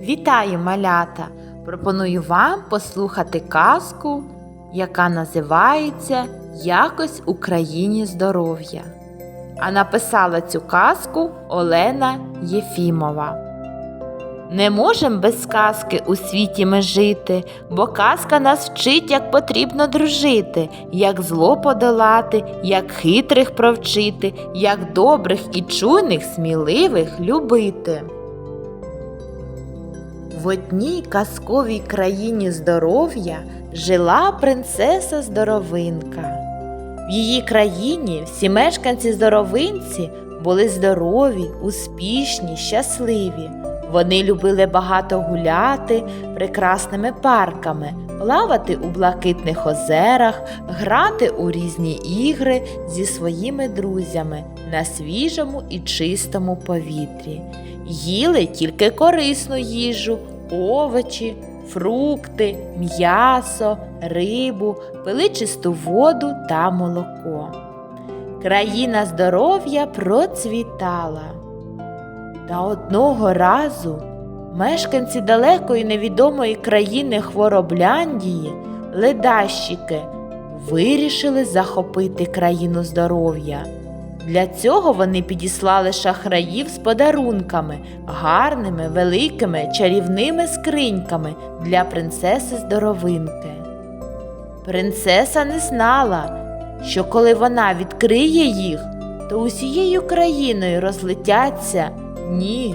Вітаю, малята! Пропоную вам послухати казку, яка називається Якось Україні здоров'я. А написала цю казку Олена Єфімова. Не можем без казки у світі ми жити, бо казка нас вчить, як потрібно дружити, як зло подолати, як хитрих провчити, як добрих і чуйних, сміливих любити. В одній казковій країні здоров'я жила принцеса Здоровинка. В її країні всі мешканці здоровинці були здорові, успішні, щасливі. Вони любили багато гуляти прекрасними парками, плавати у блакитних озерах, грати у різні ігри зі своїми друзями на свіжому і чистому повітрі. Їли тільки корисну їжу, овочі, фрукти, м'ясо, рибу, пили чисту воду та молоко. Країна здоров'я процвітала. Та одного разу мешканці далекої невідомої країни Хворобляндії, ледащики, вирішили захопити країну здоров'я. Для цього вони підіслали шахраїв з подарунками, гарними, великими, чарівними скриньками для принцеси Здоровинки. Принцеса не знала, що коли вона відкриє їх, то усією країною розлетяться ні,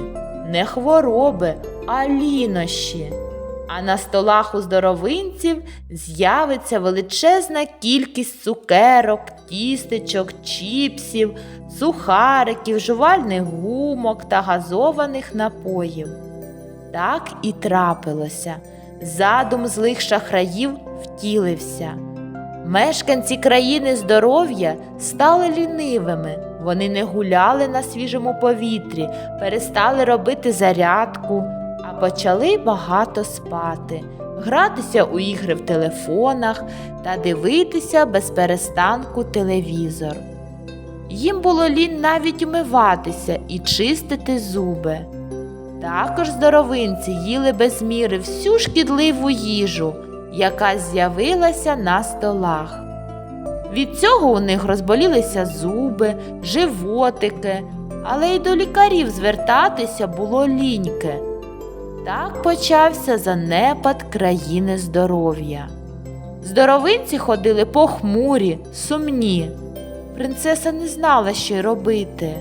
не хвороби, а лінощі. А на столах у здоровинців з'явиться величезна кількість цукерок, тістечок, чіпсів, сухариків, жувальних гумок та газованих напоїв. Так і трапилося. Задум злих шахраїв втілився. Мешканці країни здоров'я стали лінивими. Вони не гуляли на свіжому повітрі, перестали робити зарядку, почали багато спати, гратися у ігри в телефонах та дивитися без перестанку телевізор. Їм було лінь навіть умиватися і чистити зуби. Також здоровинці їли без міри всю шкідливу їжу, яка з'явилася на столах. Від цього у них розболілися зуби, животики, але й до лікарів звертатися було ліньки. Так почався занепад країни здоров'я. Здоровинці ходили похмурі, сумні. Принцеса не знала, що й робити.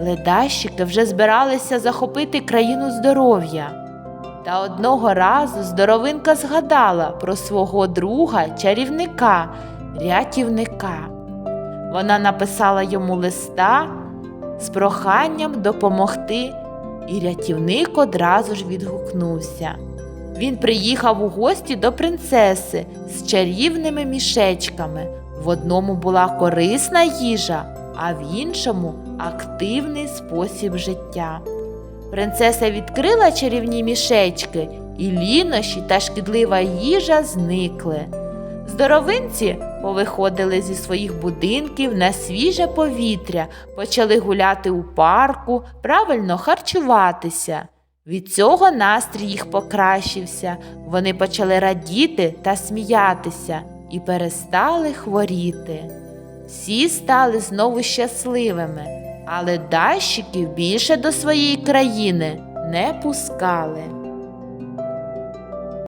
Ледащики вже збиралися захопити країну здоров'я. Та одного разу здоровинка згадала про свого друга чарівника, рятівника. Вона написала йому листа з проханням допомогти, і рятівник одразу ж відгукнувся. Він приїхав у гості до принцеси з чарівними мішечками. В одному була корисна їжа, а в іншому активний спосіб життя. Принцеса відкрила чарівні мішечки, і лінощі та шкідлива їжа зникли. Здоровинці повиходили зі своїх будинків на свіже повітря, почали гуляти у парку, правильно харчуватися. Від цього настрій їх покращився, вони почали радіти та сміятися і перестали хворіти. Всі стали знову щасливими, але дащиків більше до своєї країни не пускали.